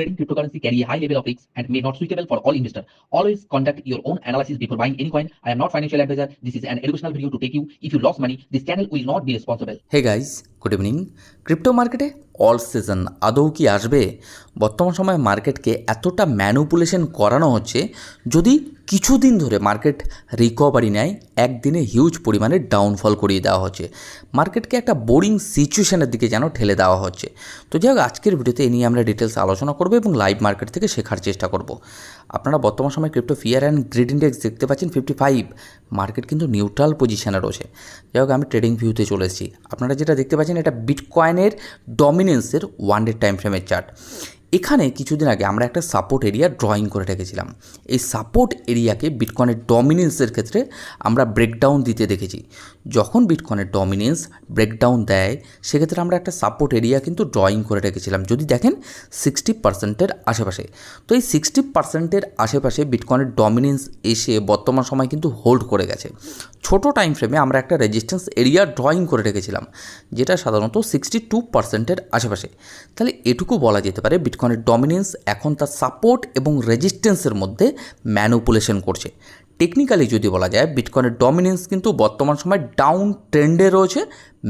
Trading cryptocurrency carry a high level of risk and may not suitable for all investor. Always conduct your own analysis before buying any coin. I am not financial advisor. This is an educational video to take you. If you lost money, this channel will not be responsible. Hey guys, good evening crypto মার্কেটে all season আদৌ কি আসবে? বর্তমান সময়ে মার্কেটকে এতটা manipulation করানো হচ্ছে, যদি কিছুদিন ধরে মার্কেট রিকভারি নেয়, একদিনে হিউজ পরিমাণে ডাউনফল করিয়ে দেওয়া হচ্ছে। মার্কেটকে একটা বোরিং সিচুয়েশনের দিকে যেন ঠেলে দেওয়া হচ্ছে। তো যাই হোক, আজকের ভিডিওতে এ নিয়ে আমরা ডিটেলস আলোচনা করব এবং লাইভ মার্কেট থেকে শেখার চেষ্টা করব। আপনারা বর্তমান সময় crypto fear and greed index দেখতে পাচ্ছেন ফিফটি ফাইভ মার্কেট কিন্তু নিউট্রাল পজিশনে রয়েছে। যাই হোক, আমি ট্রেডিং ভিউতে চলে এসেছি। আপনারা যেটা দেখতে পাচ্ছেন এটা বিটকয়েনের ডমিনেন্সের ওয়ান ডে টাইম ফ্রেমের চার্ট এখানে কিছুদিন আগে আমরা একটা সাপোর্ট এরিয়া ড্রয়িং করে রেখেছিলাম। এই সাপোর্ট এরিয়াকে বিটকয়েনের ডমিনেন্সের ক্ষেত্রে আমরা ব্রেকডাউন দিতে দেখেছি। যখন বিটকয়েনের ডমিনেন্স ব্রেকডাউন দেয়, সেক্ষেত্রে আমরা একটা সাপোর্ট এরিয়া কিন্তু ড্রয়িং করে রেখেছিলাম। যদি দেখেন সিক্সটি পার্সেন্টের আশেপাশে। তো এই সিক্সটি পার্সেন্টের আশেপাশে বিটকয়েনের ডমিনেন্স এসে বর্তমান সময় কিন্তু হোল্ড করে গেছে। ছোট টাইম ফ্রেমে আমরা একটা রেজিস্ট্যান্স এরিয়া ড্রয়িং করে রেখেছিলাম, যেটা সাধারণত সিক্সটি টু পার্সেন্টের আশেপাশে। তাহলে এটুকু বলা যেতে পারে বিটকয়েনের ডমিনেন্স এখন তার সাপোর্ট এবং রেজিস্ট্যান্সের মধ্যে ম্যানুপুলেশন করছে। টেকনিক্যালি যদি বলা যায় বিটকয়েনের ডমিনেন্স কিন্তু বর্তমান সময় ডাউন ট্রেন্ডে রয়েছে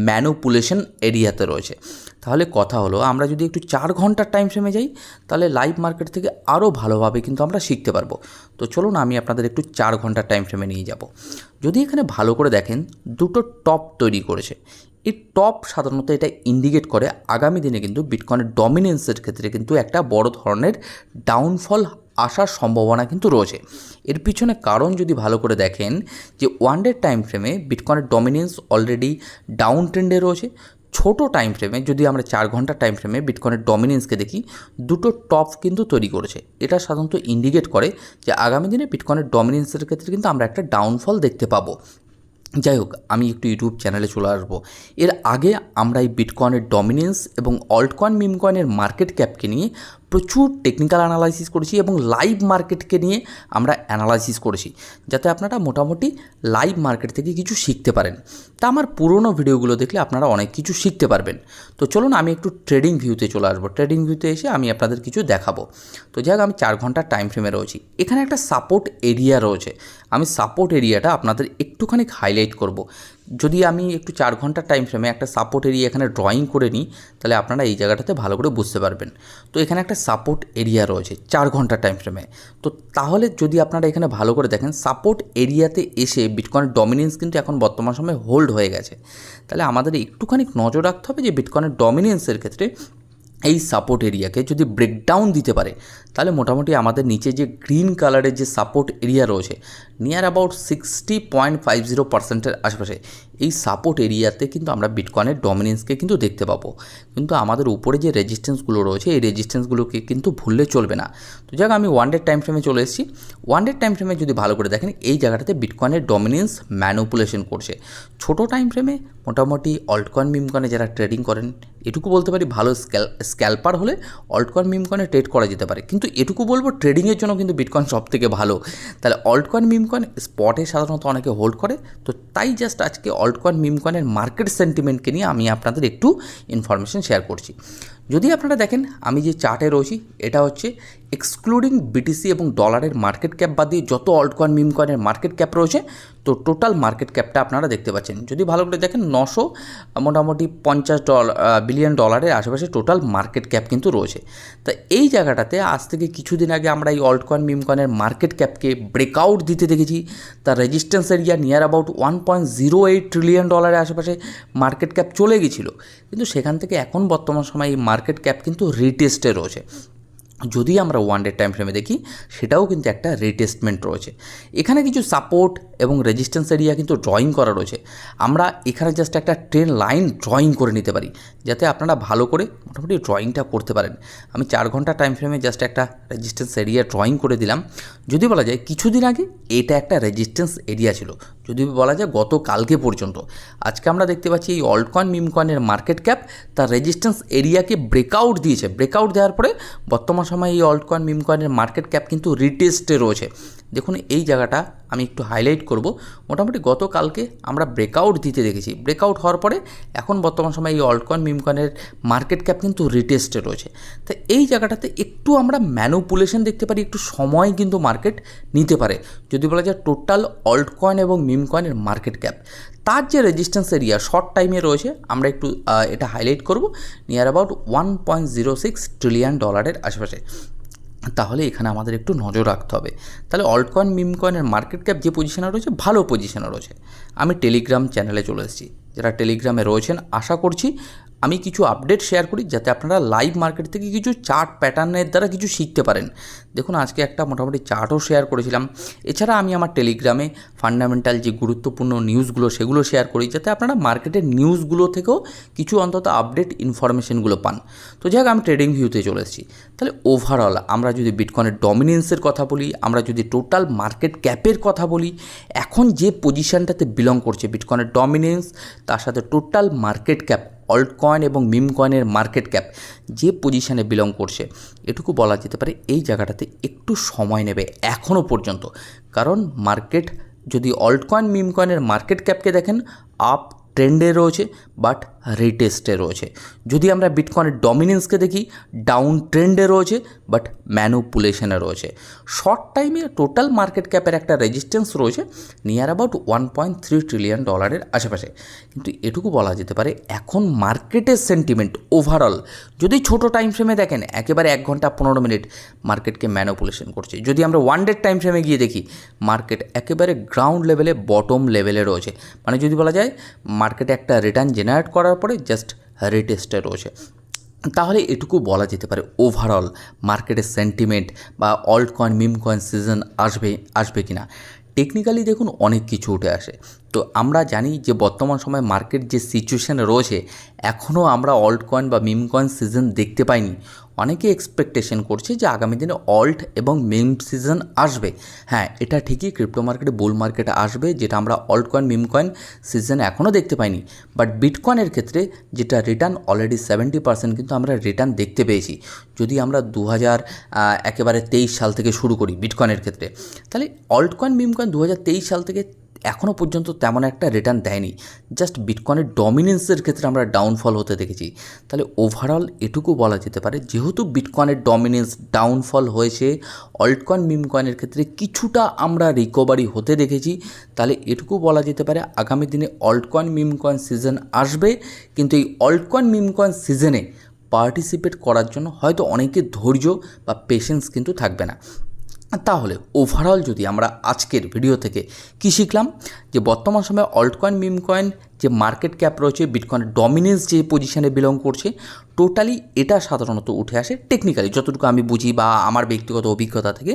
ম্যানুপুলেশন এরিয়াতে রয়েছে। তাহলে কথা হলো, আমরা যদি একটু চার ঘণ্টার টাইম ফ্রেমে যাই, তাহলে লাইভ মার্কেট থেকে আরও ভালোভাবে কিন্তু আমরা শিখতে পারব। তো চলুন আমি আপনাদের একটু চার ঘণ্টার টাইম ফ্রেমে নিয়ে যাব। যদি এখানে ভালো করে দেখেন, দুটো টপ তৈরি করেছে। এই টপ সাধারণত এটা ইন্ডিকেট করে। আগামী দিনে কিন্তু বিটকয়েনের ডমিনেন্সের ক্ষেত্রে কিন্তু একটা বড় ধরনের ডাউনফল আসার সম্ভাবনা কিন্তু রয়েছে। এর পিছনে কারণ যদি ভালো করে দেখেন যে ওয়ান ডে টাইম ফ্রেমে বিটকয়েনের ডমিনেন্স অলরেডি ডাউন ট্রেন্ডে রয়েছে। ছোট টাইম ফ্রেমে যদি আমরা চার ঘণ্টা টাইম ফ্রেমে বিটকয়েনের ডমিনেন্সকে দেখি, দুটো টপ কিন্তু তৈরি করেছে। এটা সাধারণত ইন্ডিকেট করে যে আগামী দিনে বিটকয়েনের ডমিনেন্সের ক্ষেত্রে কিন্তু আমরা একটা ডাউনফল দেখতে পাবো। যাই হোক, আমি একটু ইউটিউব চ্যানেলে চলে আসব। এর আগে আমরা এই বিটকয়েনের ডমিনেন্স এবং অল্ট কয়েন মিম মার্কেট ক্যাপকে নিয়ে প্রচুর টেকনিক্যাল অ্যানালাইসিস করেছি এবং লাইভ মার্কেটকে নিয়ে আমরা অ্যানালাইসিস করেছি, যাতে আপনারা মোটামুটি লাইভ মার্কেট থেকে কিছু শিখতে পারেন। তা আমার পুরনো ভিডিওগুলো দেখলে আপনারা অনেক কিছু শিখতে পারবেন। তো চলুন আমি একটু ট্রেডিং ভিউতে চলে আসব। ট্রেডিং ভিউতে এসে আমি আপনাদের কিছু দেখাবো। তো যাই আমি চার ঘণ্টার টাইম ফ্রেমে রয়েছি। এখানে একটা সাপোর্ট এরিয়া রয়েছে। আমি সাপোর্ট এরিয়াটা আপনাদের একটুখানি হাইলাইট করব। যদি আমি একটু চার ঘণ্টার টাইম ফ্রেমে একটা সাপোর্ট এরিয়া এখানে ড্রয়িং করে নিই, তাহলে আপনারা এই জায়গাটাতে ভালো করে বুঝতে পারবেন। তো এখানে একটা সাপোর্ট এরিয়া রয়েছে চার ঘণ্টার টাইম ফ্রেমে তো তাহলে যদি আপনারা এখানে ভালো করে দেখেন সাপোর্ট এরিয়াতে এসে বিটকয়েনের ডমিনেন্স কিন্তু এখন বর্তমান সময়ে হোল্ড হয়ে গেছে। তাহলে আমাদের একটুখানি নজর রাখতে হবে যে বিটকয়েনের ডমিনেন্সের ক্ষেত্রে এই সাপোর্ট এরিয়াকে যদি ব্রেকডাউন দিতে পারে, তাহলে মোটামুটি আমাদের নিচে যে গ্রিন কালারের যে সাপোর্ট এরিয়া রয়েছে near about sixty point five zero পার্সেন্টের আশেপাশে, এই সাপোর্ট এরিয়াতে কিন্তু আমরা বিটকয়েনের ডমিনেন্সকে কিন্তু দেখতে পাবো। কিন্তু আমাদের উপরে যে রেজিস্ট্যান্সগুলো রয়েছে, এই রেজিস্ট্যান্সগুলোকে কিন্তু ভুললে চলবে না। তো যাক, আমি ওয়ান ডে টাইম ফ্রেমে চলে এসেছি। ওয়ান ডে টাইম ফ্রেমে যদি ভালো করে দেখেন, এই জায়গাটাতে বিটকয়েনের ডমিনেন্স ম্যানুপুলেশন করছে। ছোট টাইম ফ্রেমে মোটামুটি অল্টকয়েন মিমকয়েনে যারা ট্রেডিং করেন এটুকু বলতে পারি ভালো স্ক্যাল, স্ক্যালপার হলে অল্টকয়েন মিমকয়েনে ট্রেড করা যেতে পারে। কিন্তু এটুকু বলব ট্রেডিংয়ের জন্য কিন্তু বিটকয়েন সব থেকে ভালো। তাহলে অল্টকয়েন মিমকয়েন স্পটে সাধারণত অনেকে হোল্ড করে। তো তাই জাস্ট আজকে অল্টকয়েন মিমকয়েনের মার্কেট সেন্টিমেন্টকে নিয়ে আমি আপনাদের একটু ইনফরমেশন শেয়ার করছি। যদি আপনারা দেখেন, আমি যে চার্টে রয়েছি, এটা হচ্ছে এক্সক্লুডিং বিটিসি এবং ডলারের মার্কেট ক্যাপ বাদ দিয়ে যত অল্ট কয়েন মিম কয়েনের মার্কেট ক্যাপ রয়েছে, তো টোটাল মার্কেট ক্যাপটা আপনারা দেখতে পাচ্ছেন। যদি ভালো করে দেখেন, নশো মোটামুটি পঞ্চাশ ডলার বিলিয়ন ডলারের আশেপাশে টোটাল মার্কেট ক্যাপ কিন্তু রয়েছে। তা এই জায়গাটাতে আজ থেকে কিছুদিন আগে আমরা এই অল্ট কয়েন মিম কয়েনের মার্কেট ক্যাপকে ব্রেকআউট দিতে দেখেছি। তার resistance area near about one point zero eight trillion ডলারের আশেপাশে মার্কেট ক্যাপ চলে গেছিল। কিন্তু সেখান থেকে এখন বর্তমান সময় এই মার্কেট ক্যাপ কিন্তু রিটেস্টে রয়েছে। যদি আমরা ওয়ান ডে টাইম ফ্রেমে দেখি, সেটাও কিন্তু একটা রিটেস্টমেন্ট রয়েছে। এখানে কিছু সাপোর্ট এবং রেজিস্ট্যান্স এরিয়া কিন্তু ড্রয়িং করা রয়েছে। আমরা এখানে জাস্ট একটা ট্রেন লাইন ড্রয়িং করে নিতে পারি, যাতে আপনারা ভালো করে মোটামুটি ড্রয়িংটা করতে পারেন। আমি চার ঘণ্টা টাইম ফ্রেমে জাস্ট একটা রেজিস্ট্যান্স এরিয়া ড্রয়িং করে দিলাম। যদি বলা যায়, কিছুদিন আগে এটা একটা রেজিস্ট্যান্স এরিয়া ছিল। যদি বলা যায়, গত কালকে পর্যন্ত। আজকে আমরা দেখতে পাচ্ছি এই অল্টকয়েন মিমকয়েনের মার্কেট ক্যাপ তার রেজিস্ট্যান্স এরিয়াকে ব্রেকআউট দিয়েছে। ব্রেকআউট দেওয়ার পরে বর্তমান সময় এই অল্ট কয়েন মিম কয়েনের মার্কেট ক্যাপ কিন্তু রিটেস্টে রয়েছে। দেখুন, এই জায়গাটা আমি একটু হাইলাইট করব। মোটামুটি গতকালকে আমরা ব্রেকআউট দিতে দেখেছি। ব্রেকআউট হওয়ার পরে এখন বর্তমান সময় এই অল্ট কয়েন মিম কয়েনের মার্কেট ক্যাপ কিন্তু রিটেস্টে রয়েছে। তো এই জায়গাটাতে একটু আমরা ম্যানুপুলেশন দেখতে পারি, একটু সময় কিন্তু মার্কেট নিতে পারে। যদি বলা যায় টোটাল অল্ট কয়েন এবং মিম কয়েনের মার্কেট ক্যাপ তার যে রেজিস্ট্যান্স এরিয়া শর্ট টাইমে রয়েছে, আমরা একটু এটা হাইলাইট করব near about one point zero six trillion ডলারের আশেপাশে। তাহলে এখানে আমাদের একটু নজর রাখতে হবে। তাহলে অল্টকয়েন মিম কয়েনের মার্কেট ক্যাপ যে পজিশনে রয়েছে, ভালো পজিশনে রয়েছে। আমি টেলিগ্রাম চ্যানেলে চলে এসেছি। যারা টেলিগ্রামে রয়েছেন, আশা করছি আমি কিছু আপডেট শেয়ার করি যাতে আপনারা লাইভ মার্কেট থেকে কিছু চার্ট প্যাটার্নের দ্বারা কিছু শিখতে পারেন। দেখুন, আজকে একটা মোটামুটি চার্টও শেয়ার করেছিলাম। এছাড়া আমি আমার টেলিগ্রামে ফান্ডামেন্টাল যে গুরুত্বপূর্ণ নিউজগুলো সেগুলো শেয়ার করি যাতে আপনারা মার্কেটের নিউজগুলো থেকেও কিছু অন্তত আপডেট ইনফরমেশনগুলো পান। তো যাই হোক, আমি ট্রেডিং ভিউতে চলে এসেছি। তাহলে ওভারঅল আমরা যদি বিটকয়েনের ডমিনেন্সের কথা বলি, আমরা যদি টোটাল মার্কেট ক্যাপের কথা বলি, এখন যে পজিশনটাতে বিলং করছে বিটকয়েনের ডমিনেন্স তার সাথে total market cap alt coin এবং মিম কয়েনের মার্কেট ক্যাপ যে পজিশানে বিলং করছে, এটুকু বলা যেতে পারে এই জায়গাটাতে একটু সময় নেবে এখনও পর্যন্ত। কারণ মার্কেট যদি অল্ট কয়েন মিম কয়েনের মার্কেট ক্যাপকে দেখেন আপ ট্রেন্ডে রয়েছে বাট রিটেস্টে রয়েছে। যদি আমরা বিটকয়েনের ডমিনেন্সকে দেখি, ডাউন ট্রেন্ডে রয়েছে, বাট ম্যানুপুলেশনে রয়েছে। শর্ট টাইমে টোটাল মার্কেট ক্যাপের একটা রেজিস্ট্যান্স রয়েছে, near about one point three trillion ডলারের আশেপাশে। কিন্তু এটুকু বলা যেতে পারে, এখন মার্কেটের সেন্টিমেন্ট ওভারঅল, যদি ছোট টাইম ফ্রেমে দেখেন, একেবারে এক ঘণ্টা পনেরো মিনিট মার্কেটকে ম্যানুপুলেশন করছে। যদি আমরা ওয়ান ডে টাইম ফ্রেমে গিয়ে দেখি, মার্কেট একেবারে গ্রাউন্ড লেভেলে, বটম লেভেলে রয়েছে। মানে যদি বলা যায়, মার্কেটে একটা রিটার্ন জেনারেট করার পরে জাস্ট রিটেস্টে রয়েছে তাহলে এটুকু বলা যেতে পারে ওভারঅল মার্কেটের সেন্টিমেন্ট বা alt coin meme coin season আসবে আসবে কি না টেকনিক্যালি দেখুন, অনেক কিছু উঠে আসে। তো আমরা জানি যে বর্তমান সময়ে মার্কেট যে সিচুয়েশানে রয়েছে এখনও আমরা অল্ট কয়েন বা মিম কয়েন সিজন দেখতে পাইনি। অনেকে এক্সপেকটেশন করছে যে আগামী দিনে অল্ট এবং মিম সিজন আসবে। হ্যাঁ এটা ঠিকই ক্রিপ্টো মার্কেটে বুল মার্কেটে আসবে, যেটা আমরা alt coin meme coin season এখনও দেখতে পাইনি। বাট বিটকয়েনের ক্ষেত্রে যেটা রিটার্ন অলরেডি সেভেন্টি পার্সেন্ট কিন্তু আমরা রিটার্ন দেখতে পেয়েছি। যদি আমরা দু হাজার একেবারে তেইশ সাল থেকে শুরু করি বিটকয়েনের ক্ষেত্রে। তাহলে অল্ট কয়েন মিম কয়েন দু হাজার তেইশ সাল থেকে এখনও পর্যন্ত তেমন একটা রিটার্ন দেয়নি। জাস্ট বিটকয়েনের ডমিনেন্সের ক্ষেত্রে আমরা ডাউনফল হতে দেখেছি। তাহলে ওভারঅল এটুকু বলা যেতে পারে, যেহেতু বিটকয়েনের ডমিনেন্স ডাউনফল হয়েছে অল্ট কয়েন মিম কয়েনের ক্ষেত্রে কিছুটা আমরা রিকভারি হতে দেখেছি। তাহলে এটুকু বলা যেতে পারে, আগামী দিনে alt coin meme coin season আসবে, কিন্তু এই অল্ট কয়েন মিম কয়েন সিজনে পার্টিসিপেট করার জন্য হয়তো অনেকের ধৈর্য বা পেশেন্স কিন্তু থাকবে না। তাহলে ওভারঅল যদি আমরা আজকের ভিডিও থেকে কী শিখলাম? যে বর্তমান সময়ে অল্ট কয়েন মিম কয়েন যে মার্কেট ক্যাপ রয়েছে বিটকয়েনের ডমিনেন্স যে পজিশনে বিলং করছে টোটালি এটা সাধারণত উঠে আসে টেকনিক্যালি যতটুকু আমি বুঝি বা আমার ব্যক্তিগত অভিজ্ঞতা থেকে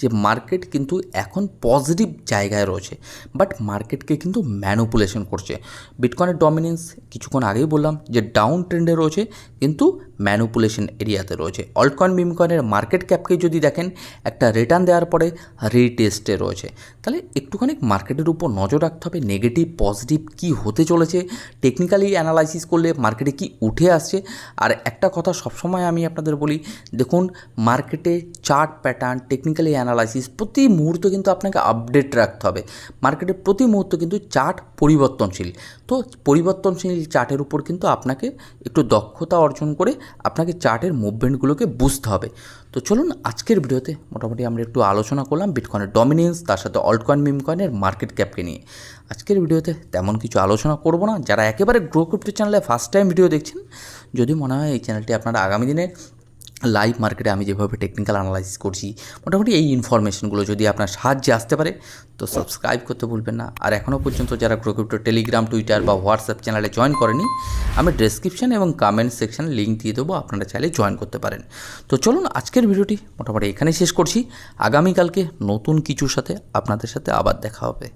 যে মার্কেট কিন্তু এখন পজিটিভ জায়গায় রয়েছে বাট মার্কেটকে কিন্তু ম্যানুপুলেশন করছে। বিটকয়েনের ডমিনেন্স কিছুক্ষণ আগেই বললাম যে ডাউন ট্রেন্ডে রয়েছে, কিন্তু ম্যানুপুলেশন এরিয়াতে রয়েছে। অল্টকয়েন মিমকয়েনের মার্কেট ক্যাপকে যদি দেখেন, একটা রিটার্ন দেওয়ার পরে রিটেস্টে রয়েছে। তাহলে একটুখানি মার্কেটের উপর নজর রাখতে হবে নেগেটিভ পজিটিভ কী হতে চলেছে টেকনিক্যালি অ্যানালাইসিস করলে মার্কেটে কি উঠে আসছে। আর একটা কথা সবসময় আমি আপনাদের বলি, দেখুন মার্কেটে চার্ট প্যাটার্ন টেকনিক্যালি অ্যানালাইসিস প্রতি মুহূর্ত কিন্তু আপনাকে আপডেট রাখতে হবে। মার্কেটে প্রতি মুহূর্তে কিন্তু চার্ট পরিবর্তনশীল। তো পরিবর্তনশীল চার্টের উপর কিন্তু আপনাকে একটু দক্ষতা অর্জন করে আপনাকে চার্টের মুভমেন্টগুলোকে বুঝতে হবে। তো চলুন আজকের ভিডিওতে মোটামুটি আমরা একটু আলোচনা করলাম বিটকয়েনের ডমিনেন্স তার সাথে অল্টকয়েন মিমকয়েনের মার্কেট ক্যাপকে নিয়ে। আজকের ভিডিওতে তেমন কিছু আলোচনা করব না। যারা একেবারে গ্রো ক্রিপ্টো চ্যানেলে ফার্স্ট টাইম ভিডিও দেখছেন, যদি মনে হয় এই চ্যানেলটি আপনারা আগামী দিনে লাইভ মার্কেটে আমি যেভাবে টেকনিক্যাল অ্যানালাইসিস করছি, মোটামুটি এই ইনফরমেশনগুলো যদি আপনার সাহায্যে আসতে পারে, তো সাবস্ক্রাইব করতে ভুলবেন না। আর এখনও পর্যন্ত যারা গ্রোক্রিপ্টো টেলিগ্রাম টুইটার বা হোয়াটসঅ্যাপ চ্যানেলে জয়েন করেনি, আমি ডেসক্রিপশন এবং কমেন্ট সেকশানে লিঙ্ক দিয়ে দেবো, আপনারা চাইলে জয়েন করতে পারেন। তো চলুন আজকের ভিডিওটি মোটামুটি এখানেই শেষ করছি। আগামীকালকে নতুন কিছুর সাথে আপনাদের সাথে আবার দেখা হবে।